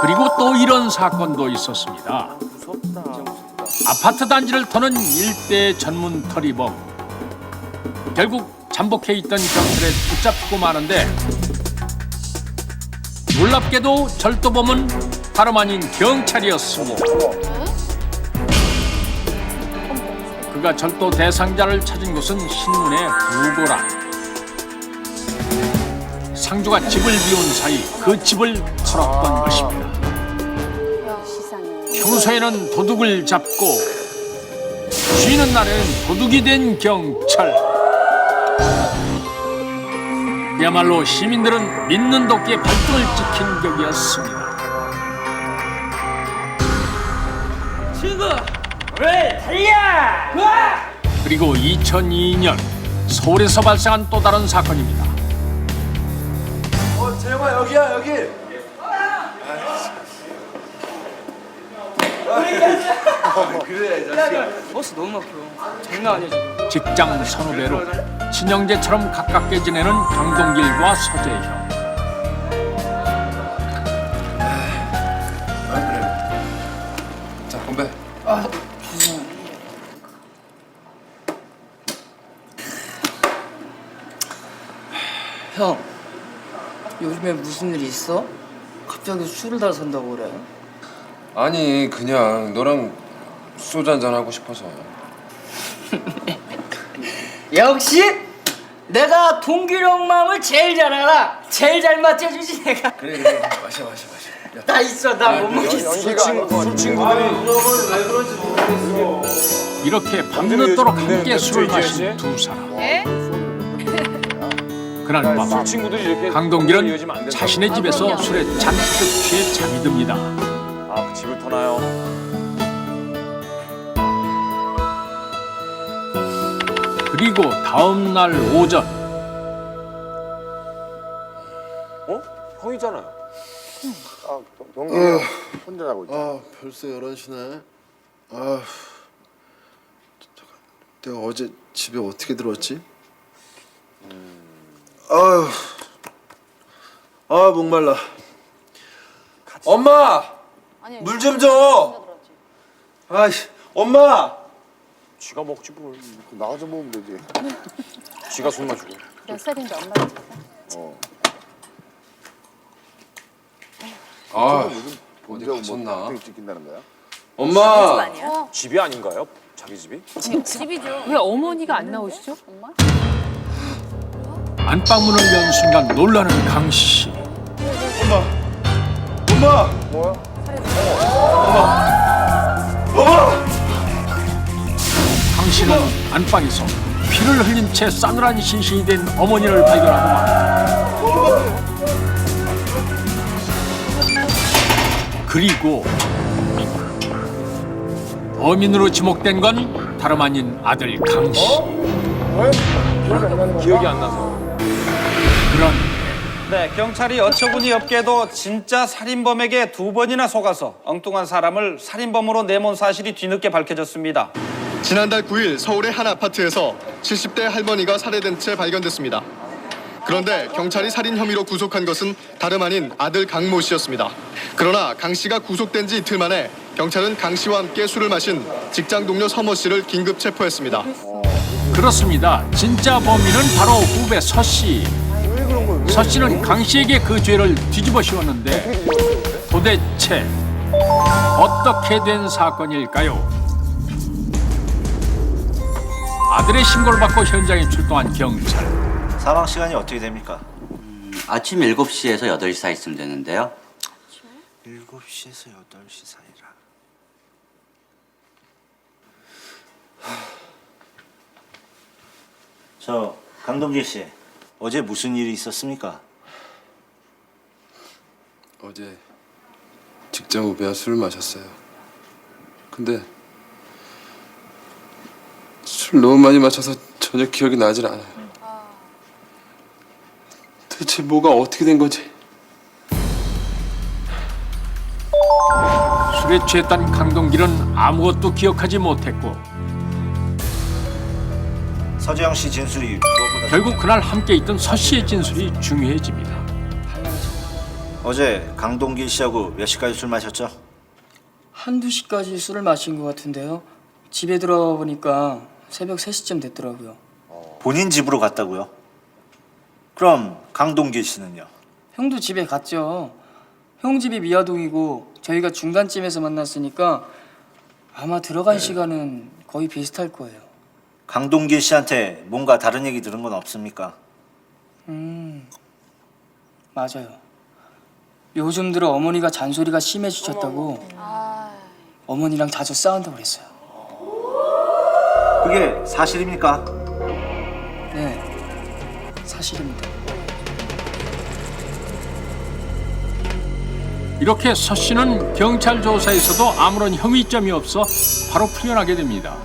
그리고 또 이런 사건도 있었습니다. 아파트 단지를 터는 일대 전문 터리범. 결국 잠복해 있던 경찰에 붙잡고 마는데 놀랍게도 절도범은 다름 아닌 경찰이었습니다. 그가 절도 대상자를 찾은 곳은 신문의 부고란. 상주가 집을 비운 사이 그 집을 털었던 것입니다. 시상에. 평소에는 도둑을 잡고 쉬는 날에는 도둑이 된 경찰. 그야말로 시민들은 믿는 도끼에 발등을 찍힌 격이었습니다. 그리고 2002년 서울에서 발생한 또 다른 사건입니다. 어, 재영아 여기야 여기. 그래 자식아. 버스 너무 막혀. 장난 아니야 지금. 직장 선후배로 친형제처럼 가깝게 지내는 강동길과 서재형. 아 그래. 자 건배. 형, 요즘에 무슨 일 있어? 갑자기 술을 다 산다고 그래? 아니 그냥 너랑 소주 한잔 하고 싶어서. 역시 내가 동규 형 마음을 제일 잘 알아. 제일 잘 맞춰주지 내가. 그래 그래 마셔 마셔 마셔. 야, 나 있어, 나 못 먹겠어. 술 친구 술 친구들이 이렇게 밤늦도록 함께 술을 마신 두 사람. 그날 밤 친구들이 이렇게 강동길은 자신의 집에서 술에 잔뜩 취해 잠이 듭니다. 아 집을 터나요. 그리고 다음 날 오전 어? 형이잖아요. 동규 혼자 자고 있다. 아 벌써 11시네 아 잠깐 내가 어제 집에 어떻게 들어왔지? 아휴 아 목말라 엄마 아니, 물 좀 줘. 아이씨 엄마. 쥐가 먹지 뭘. 나가서 먹으면 되지. 쥐가 술 마시고. 몇 살인데 엄마를 아 언제 어디? 뭐 찍힌다는 거야? 엄마. 집이 아닌가요? 자기 집이? 집이죠. 왜 어머니가 안 나오시죠? 정말? 안방문을 연 순간 놀라는 강 씨. 엄마 강 씨는 안방에서 피를 흘린 채 싸늘한 신신이 된 어머니를 발견하고 맙니다. 그리고 범인으로 지목된 건 다름 아닌 아들 강 씨. 기억이 안 나서. 그런 네, 경찰이 어처구니 없게도 진짜 살인범에게 두 번이나 속아서 엉뚱한 사람을 살인범으로 내몬 사실이 뒤늦게 밝혀졌습니다. 지난달 9일 서울의 한 아파트에서 70대 할머니가 살해된 채 발견됐습니다. 그런데 경찰이 살인 혐의로 구속한 것은 다름 아닌 아들 강 모 씨였습니다. 그러나 강 씨가 구속된 지 이틀 만에 경찰은 강 씨와 함께 술을 마신 직장 동료 서모 씨를 긴급 체포했습니다. 그렇습니다. 진짜 범인은 바로 후배 서 씨. 서 씨는 강 씨에게 그 죄를 뒤집어 씌웠는데 도대체 어떻게 된 사건일까요? 아들의 신고를 받고 현장에 출동한 경찰. 사망 시간이 어떻게 됩니까? 아침 7시에서 8시 사이 있으면 되는데요. 7시에서 8시 사이라. 저 강동길 씨, 어제 무슨 일이 있었습니까? 어제 직장 후배와 술 마셨어요. 근데 술 너무 많이 마셔서 전혀 기억이 나질 않아요. 대체 뭐가 어떻게 된 거지? 술에 취했던 강동길은 아무것도 기억하지 못했고 서재영 씨 진술이 무엇보다 결국 그날 함께 있던 서 씨의 진술이 중요해집니다. 어제 강동길 씨하고 몇 시까지 술 마셨죠? 한두 시까지 술을 마신 것 같은데요. 집에 들어가 보니까 새벽 3시쯤 됐더라고요. 본인 집으로 갔다고요? 그럼 강동길 씨는요? 형도 집에 갔죠. 형 집이 미아동이고 저희가 중간쯤에서 만났으니까 아마 들어간 시간은 거의 비슷할 거예요. 강동길 씨한테 뭔가 다른 얘기 들은 건 없습니까? 음, 맞아요. 요즘 들어 어머니가 잔소리가 심해지셨다고 어머니랑 자주 싸운다고 그랬어요. 그게 사실입니까? 네, 사실입니다. 이렇게 서 씨는 경찰 조사에서도 아무런 혐의점이 없어 바로 풀려나게 됩니다.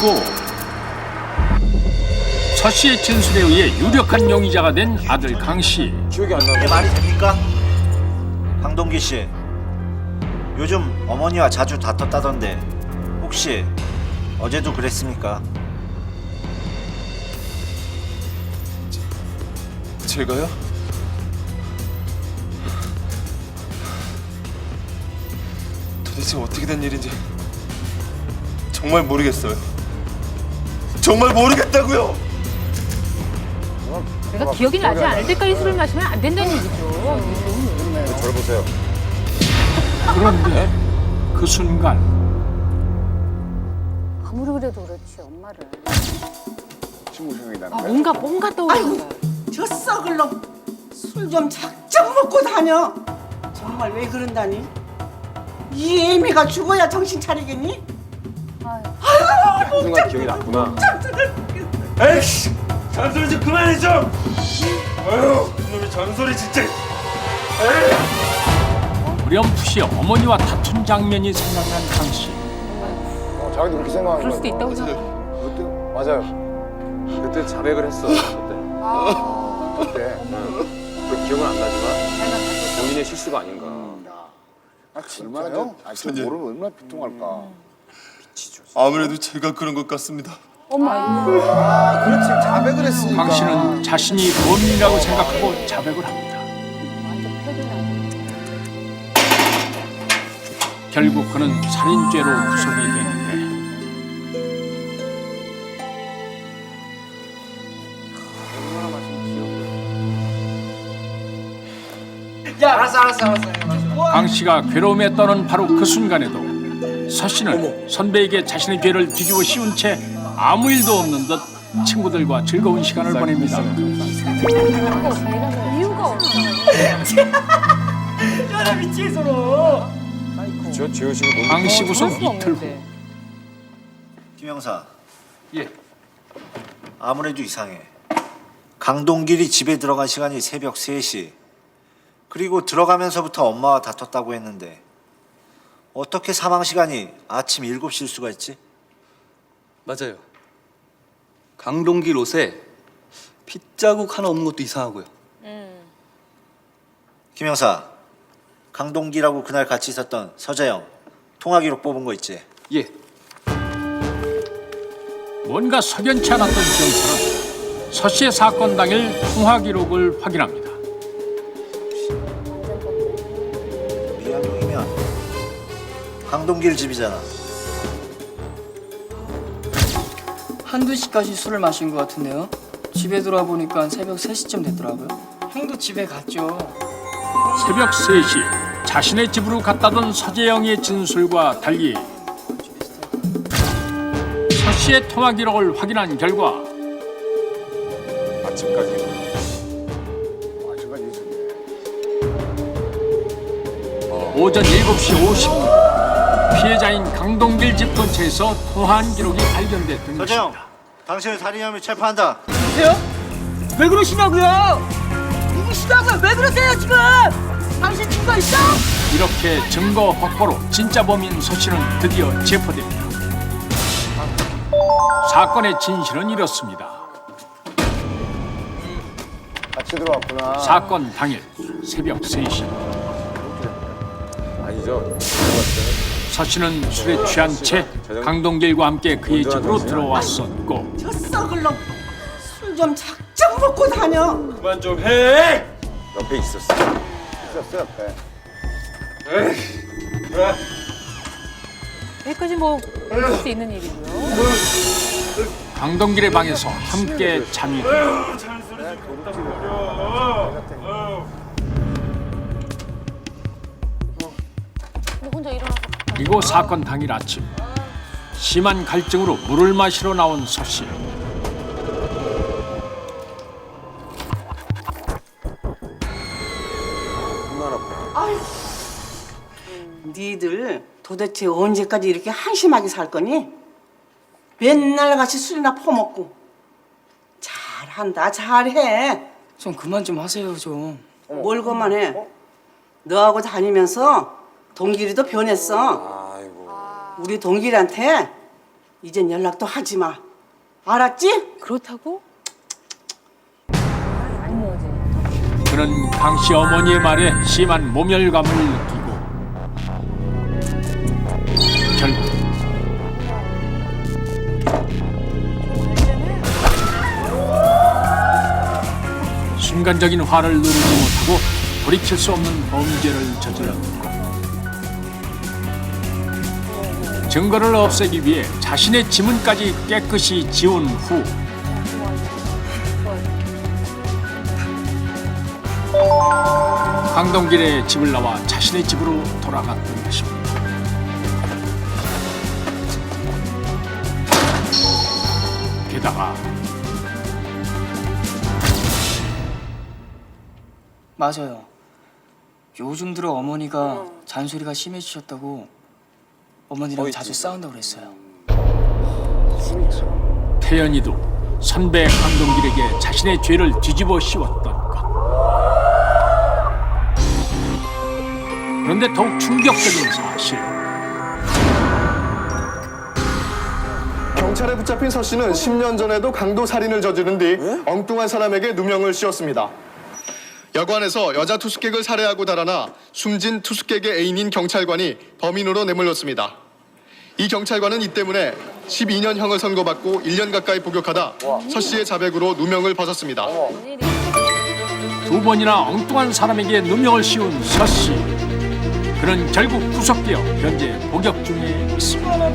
그리고 서 씨의 진술에 의해 유력한 용의자가 된 아들 강 씨. 기억이 안 이게 나네. 말이 됩니까? 강동길 씨, 요즘 어머니와 자주 다퉜다던데 혹시 어제도 그랬습니까? 제가요? 도대체 어떻게 된 일인지 정말 모르겠어요. 정말 모르겠다고요. 내가 기억이 나지 않을 때까지 술을 마시면 안 된다는 얘기죠. 저를 보세요. 그런데 그 순간 아무리 그래도 그렇지 엄마를. 친구 생각이 나는 아 거야? 뭔가 뭔가 떠오르는 거야. 저 썩을 놈 술 좀 작정 먹고 다녀 정말 왜 그런다니 이 애미가 죽어야 정신 차리겠니? 순간 기억이 났구나. 에이씨, 잔소리 좀 그만해 좀. 아유, 놈의 잔소리 진짜. 불렴풋이 어머니와 다툰 장면이 생각난 강 씨. 어, 자기도 그렇게 생각하는 그럴 수도 거야. 있다고 생각해. 그때 맞아요. 그때 자백을 했어. 그때. 그때. 그 기억은 안 나지만 본인의 실수가 아닌가. 아, 얼마나 저, 아, 저 모르면 얼마나 비통할까. 아무래도 제가 그런 것 같습니다. 아, 그렇지. 자백을 했으니까. 강 씨는 자신이 범인이라고 생각하고 자백을 합니다. 결국 그는 살인죄로 구속이 되는데 야, 알았어, 알았어, 알았어. 강 씨가 괴로움에 떠는 바로 그 순간에도 서 씨는 선배에게 자신의 죄를 뒤집어 씌운 채 아무 일도 없는 듯 친구들과 즐거운 시간을 보냅니다. 미치겠어 저씨 구속 이틀 후 없는데. 김영사. 예. 아무래도 이상해. 강동길이 집에 들어간 시간이 새벽 3시. 그리고 들어가면서부터 엄마와 다퉜다고 했는데 어떻게 사망 시간이 아침 7시일 수가 있지? 맞아요. 강동길 옷에 핏자국 하나 없는 것도 이상하고요. 김영사. 강동길하고 그날 같이 있었던 서재영 통화 기록 뽑은 거 있지? 예. 뭔가 석연치 않았던 경찰은 서 씨의 사건 당일 통화 기록을 확인합니다. 강동길 집이잖아. 한두 시까지 술을 마신 것 같은데요. 집에 들어와 보니까 새벽 3시쯤 됐더라고요. 형도 집에 갔죠. 새벽 3시 자신의 집으로 갔다던 서재영의 진술과 달리 서 씨의 통화 기록을 확인한 결과 아침까지. 아직까지 있었네. 오전 7시 50분 피해자인 강동길 집 근처에서 통화한 기록이 발견됐던 서재영, 것입니다. 당신을 살인 혐의 체포한다. 보세요 왜 그러시냐고요 누구시냐고요 왜 그러세요 지금 당신 증거 있어? 이렇게 증거 확보로 진짜 범인 서 씨는 드디어 체포됩니다. 사건의 진실은 이렇습니다. 같이 들어왔구나. 사건 당일 새벽 3시 아니죠. 서 씨는 술에 취한 채 강동길과 함께 그의 집으로 들어왔었고 저 썩을 놈좀 작정 먹고 다녀. 그만 좀 해. 옆에 있었어. 있었어 옆에. 여기까지 뭐 할 수 있는 일이고요. 강동길의 방에서 함께 잠이 들어 뭐 그리고 사건 당일 아침 심한 갈증으로 물을 마시러 나온 서 씨. 니들 도대체 언제까지 이렇게 한심하게 살 거니? 맨날 같이 술이나 퍼먹고. 잘한다, 잘해. 좀 그만 좀 하세요 좀. 뭘 그만해? 너하고 다니면서 동길이도 변했어. 우리 동길이한테 이젠 연락도 하지 마. 알았지? 그렇다고? 그는 강씨 어머니의 말에 심한 모멸감을 느끼고 결국 순간적인 화를 누르지 못하고 돌이킬 수 없는 범죄를 저질렀고 증거를 없애기 위해 자신의 지문까지 깨끗이 지운 후 강동길의 집을 나와 자신의 집으로 돌아갔던 것입니다. 게다가 맞아요. 요즘 들어 어머니가 잔소리가 심해지셨다고 어머니랑 자주 싸운다고 그랬어요. 태연이도 선배 강동길에게 자신의 죄를 뒤집어 씌웠던 것. 그런데 더욱 충격적인 사실. 경찰에 붙잡힌 서 씨는 10년 전에도 강도 살인을 저지른 뒤 엉뚱한 사람에게 누명을 씌웠습니다. 여관에서 여자 투숙객을 살해하고 달아나 숨진 투숙객의 애인인 경찰관이 범인으로 내몰렸습니다. 이 경찰관은 이 때문에 12년형을 선고받고 1년 가까이 복역하다 서 씨의 자백으로 누명을 벗었습니다. 두 번이나 엉뚱한 사람에게 누명을 씌운 서 씨. 그는 결국 구속되어 현재 복역 중에 있습니다.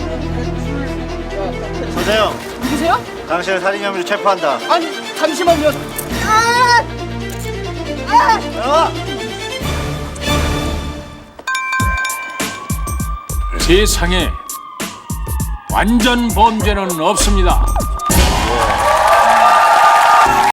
서재영, 누구세요? 당신을 살인 혐의로 체포한다. 아니 잠시만요. 세상에 완전 범죄는 없습니다.